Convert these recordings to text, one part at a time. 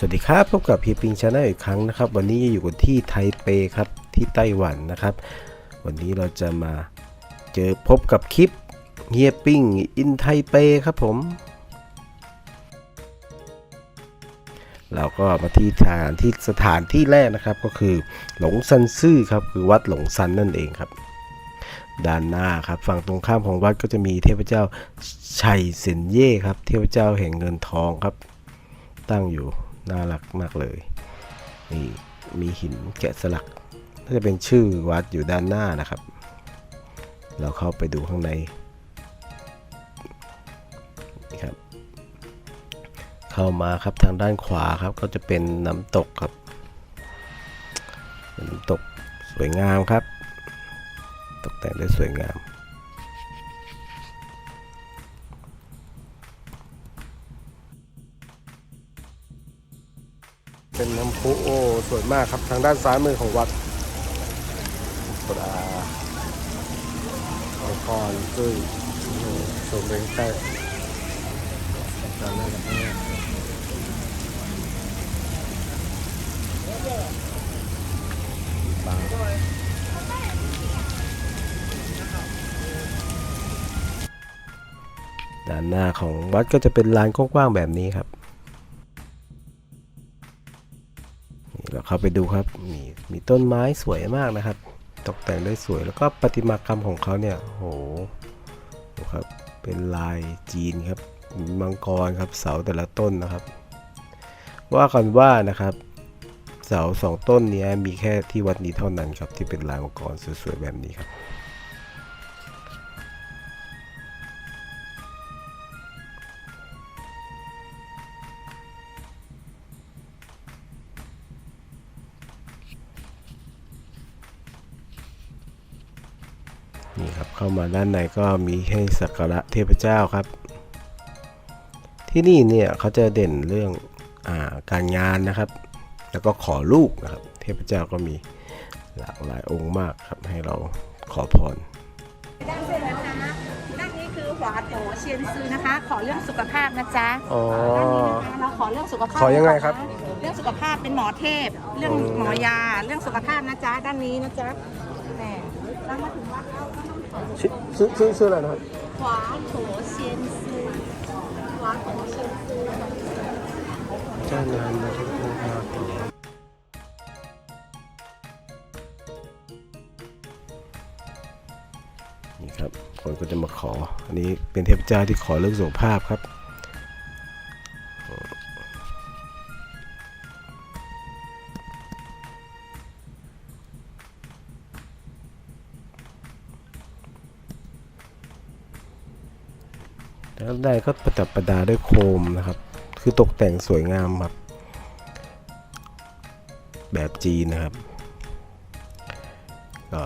สวัสดีครับ พบกับพีปิงชาแนลอีกครั้งนะครับ วันนี้อยู่กันที่ไทเปครับที่ไต้หวันนะครับ วันนี้เราจะมาเจอพบกับคลิปเฮียปิ้งอินไทเปครับผม เราก็มาที่สถานที่สถานที่แรกนะครับ ก็คือหลงซันซื่อครับคือวัดหลงซันนั่นเองครับ ด้านหน้าครับฝั่งตรงข้ามของวัดก็จะมีเทพเจ้าชัยเซนเย่ครับเทพเจ้าแห่งเงินทองครับ ตั้งอยู่ น่ารักมากเลย นี่มีหินแกะสลักน่าจะเป็นชื่อวัดอยู่ด้านหน้านะครับ เราเข้าไปดูข้างในนี่ครับ เข้ามาครับทางด้านขวาครับก็จะเป็นน้ำตกครับนน้ำตกสวยงามครับ ตกแต่งได้สวยงาม เป็นน้ำพุโอ้สวยมากครับทางด้านซ้ายมือของวัดโซดาของพรซึ่งชมเป็นใกล้ด้านหน้าบางด้านหน้าของวัดก็จะเป็นลานกว้างๆแบบนี้ครับ เราเข้าไปดูครับมีมีต้นไม้สวยมากนะครับ ตกแต่งได้สวยแล้วก็ประติมากรรมของเขาเนี่ยโหครับเป็นลายจีนครับมีมังกรครับเสาแต่ละต้นนะครับ ว่ากันว่านะครับ เสาสองต้นนี้มีแค่ที่วัดนี้เท่านั้นครับที่เป็นลายมังกรสวยๆแบบนี้ครับ นี่ครับเข้ามาด้านในก็มีให้สักการะเทพเจ้าครับ ที่นี่เนี่ยเขาจะเด่นเรื่องอาการงานนะครับ แล้วก็ขอลูกนะครับ เทพเจ้าก็มีหลากหลายองค์มากครับให้เราขอพรด้านนี้นะคะด้านนี้คือหวาโถเชียนซือนะคะ ขอเรื่องสุขภาพนะจ๊ะอ๋อ ด้านนี้นะคะเราขอเรื่องสุขภาพขอยังไงครับก่อนนะเรื่องสุขภาพเป็นหมอเทพ เรื่องอืมหมอยา เรื่องสุขภาพนะจ๊ะด้านนี้นะจ๊ะ แหมเรามาถึงวัดแล้วก็ต้องขอชื่อชื่อชื่อชื่ออะไรนะครับหวาโถเชียนซือหวาโถเชียนซือเจ้านานมาทุกท่านครับนี่ครับ คนก็จะมาขอ อันนี้เป็นเทพเจ้าที่ขอเรื่องสุขภาพครับ ได้ก็ประดับประดาด้วยโคมนะครับ คือตกแต่งสวยงามครับ แบบจีนนะครับ ก็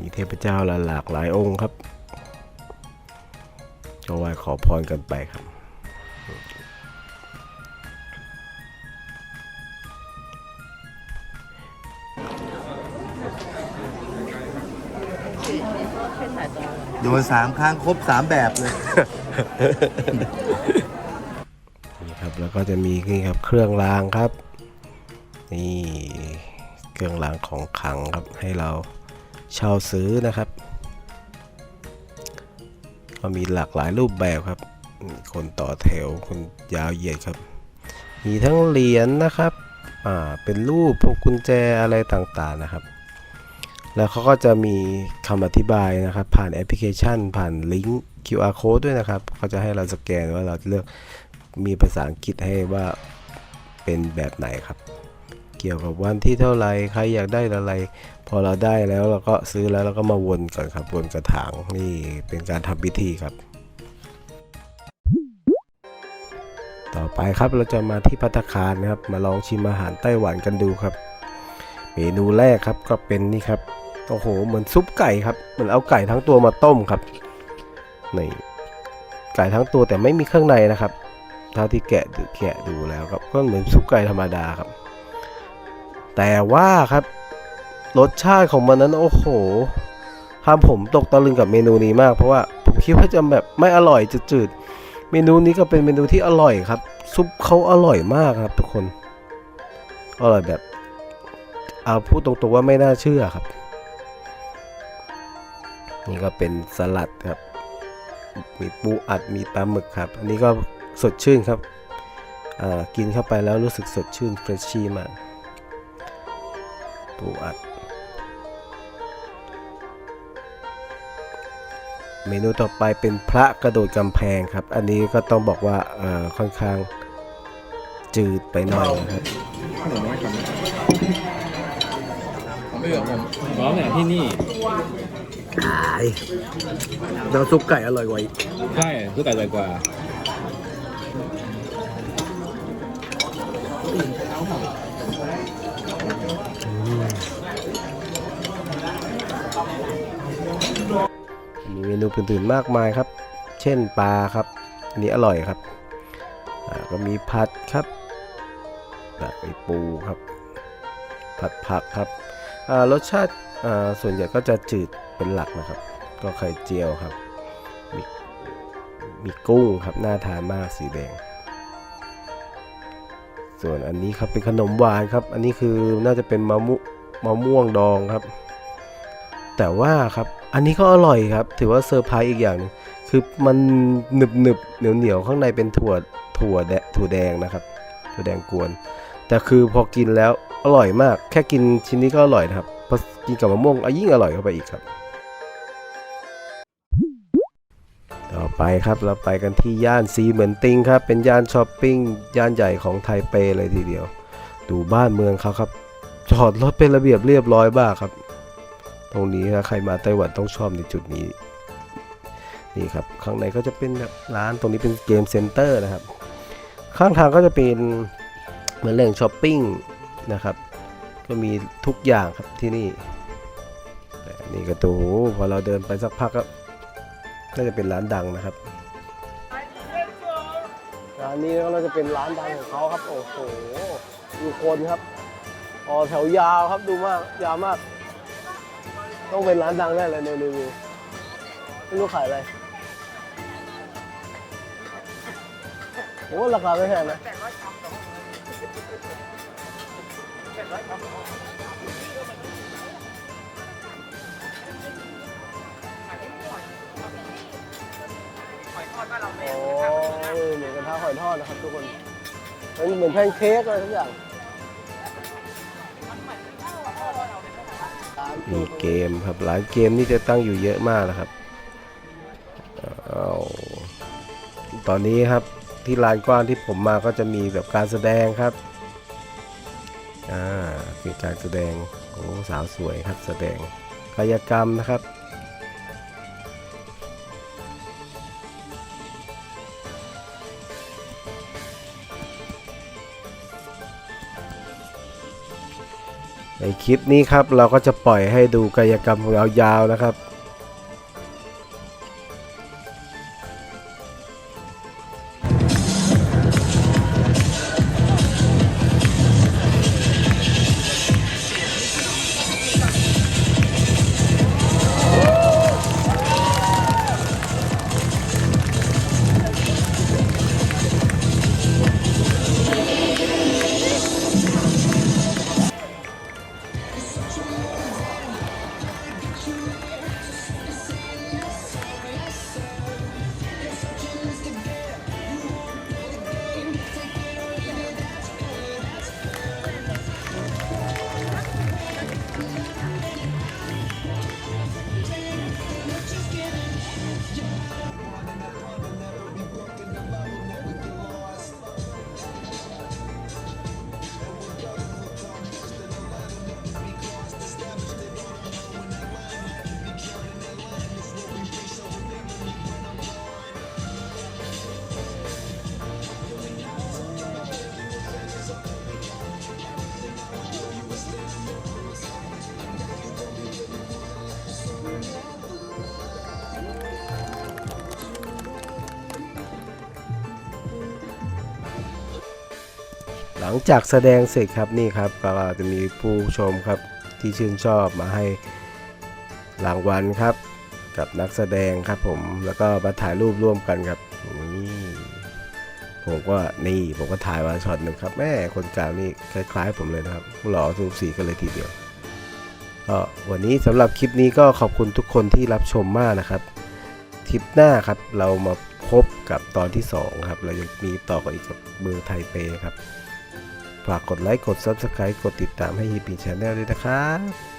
มีเทพเจ้าหลากหลายองค์ครับก็ไหว้ขอพรกันไปครับโดนสามครั้งครบสามแบบเลย นี่ครับแล้วก็จะมีนี่ครับเครื่องรางครับ นี่เครื่องรางของขังครับให้เราเช่าซื้อนะครับ ก็มีหลากหลายรูปแบบครับ คนต่อแถวคนยาวเหยียดครับ มีทั้งเหรียญนะครับอ่าเป็นรูปพวกกุญแจอะไรต่างๆนะครับ แล้วเขาก็จะมีคำอธิบายนะครับ ผ่านแอปพลิเคชัน ผ่านลิงก์ QR code ด้วยนะครับเขาจะให้เราสแกนว่าเราเลือกมีภาษาอังกฤษให้ว่าเป็นแบบไหนครับ เกี่ยวกับวันที่เท่าไรใครอยากได้อะไร พอเราได้แล้วเราก็ซื้อแล้วเราก็มาวนก่อนครับวนกระถางนี่เป็นการทำพิธีครับ ต่อไปครับเราจะมาที่พัตคารนะครับ มาลองชิมอาหารไต้หวันกันดูครับ เมนูแรกครับก็เป็นนี่ครับ โอ้โห เหมือนซุปไก่ครับ เหมือนเอาไก่ทั้งตัวมาต้มครับ นี่ไก่ทั้งตัวแต่ไม่มีเครื่องในนะครับ เท่าที่แกะดูแกะดูแล้วครับ ก็เหมือนซุปไก่ธรรมดาครับ แต่ว่าครับ รสชาติของมันนั้น โอ้โหทำผมตกตะลึงกับเมนูนี้มาก เพราะว่าผมคิดว่าจะแบบไม่อร่อยจะจืด เมนูนี้ก็เป็นเมนูที่อร่อยครับ ซุปเขาอร่อยมากครับ ทุกคน อร่อยแบบเอาพูดตรงๆว่าไม่น่าเชื่อครับ นี่ก็เป็นสลัดครับ มีปูอัดมีปลาหมึกครับ อันนี้ก็สดชื่นครับอ่ากินเข้าไปแล้วรู้สึกสดชื่นเฟรชชี่มากปูอัด เมนูต่อไปเป็นพระกระโดดกำแพงครับ อันนี้ก็ต้องบอกว่าเอ่อค่อนข้างจืดไปหน่อยนะครับขนมไม่ทำผมไม่เหลือผมร้องเนี่ยที่นี่ ขายน้ำซุปไก่อร่อยกว่าอีกใช่คือแต่เลยกว่ามีเมนูอื่นๆมากมายครับ เช่นปลาครับ อันนี้อร่อยครับอ่าก็มีผัดครับแบบมีปูครับ ผัดผักครับอ่ารสชาติอ่าส่วนใหญ่ก็จะจืด เป็นหลักนะครับ ก็ไข่เจียวครับ มีมีกุ้งครับน่าทานมากสีแดง ส่วนอันนี้ครับเป็นขนมหวานครับ อันนี้คือน่าจะเป็นมะมุมะม่วงดองครับ แต่ว่าครับอันนี้ก็อร่อยครับ ถือว่าเซอร์ไพรส์อีกอย่างหนึงคือมันหนึบหนึบเหนียวเหนียวข้างในเป็นถั่วถั่วแดงถั่วแดงนะครับถั่วแดงกวน แต่คือพอกินแล้วอร่อยมาก แค่กินชิ้นนี้ก็อร่อยนะครับพอกินกับมะม่วงอะยิ่งอร่อยเข้าไปอีกครับ ต่อไปครับเราไปกันที่ย่านซีเหมือนติงครับ เป็นย่านช้อปปิ้งย่านใหญ่ของไทเปเลยทีเดียว ดูบ้านเมืองเขาครับ จอดรถเป็นระเบียบเรียบร้อยมากครับ ตรงนี้ถ้าใครมาไต้หวันต้องชอบในจุดนี้ นี่ครับ ข้างในก็จะเป็นร้านตรงนี้เป็นเกมเซ็นเตอร์นะครับ ข้างทางก็จะเป็นเหมือนแหล่งช้อปปิ้งนะครับ ก็มีทุกอย่างครับที่นี่นี่ก็ตัวโหพอเราเดินไปสักพักก็น่าจะเป็นร้านดังนะครับ ร้านนี้ก็จะเป็นร้านดังของเขาครับ โอ้โหดูคนครับอ๋อแถวยาวครับดูมากยาวมาก ต้องเป็นร้านดังแน่เลยในรีวิวไม่รู้ขายอะไรโอ้ราคาไม่แพงนะโอ้ย เหมือนกระทะหอยทอดนะครับ ทุกคนมันเหมือนแพนเค้กอะไรทุกอย่างมีเกมครับร้านเกมนี่จะตั้งอยู่เยอะมากนะครับอตอนนี้ครับที่ลานกว้างที่ผมมาก็จะมีแบบการแสดงครับ อ่ามีการแสดงโอ้สาวสวยครับแสดงกายกรรมนะครับ ในคลิปนี้ครับเราก็จะปล่อยให้ดูกายกรรมยาวๆนะครับ ลังจากแสดงเสร็จครับนี่ครับก็จะมีผู้ชมครับที่ชื่นชอบมาให้รางวัลครับ กับนักแสดงครับผมแล้วก็มาถ่ายรูปร่วมกันครับนี่ผมก็นี่ผมก็ถ่ายมาช็อตหนึ่งครับแม่คนกลางนี่คล้ายๆ ผมเลยนะครับหล่อสูสีกันเลยทีเดียวก็วันนี้สำหรับคลิปนี้ก็ขอบคุณทุกคนที่รับชมมากนะครับทริปหน้าครับเรามาพบกับตอนที่ 2 ครับ เรายังมีต่อกับอีกกับเบอร์ไทเปครับ ฝากกดไลค์ กด Subscribe กดติดตามให้ฮีปีชาแนลด้วยนะครับ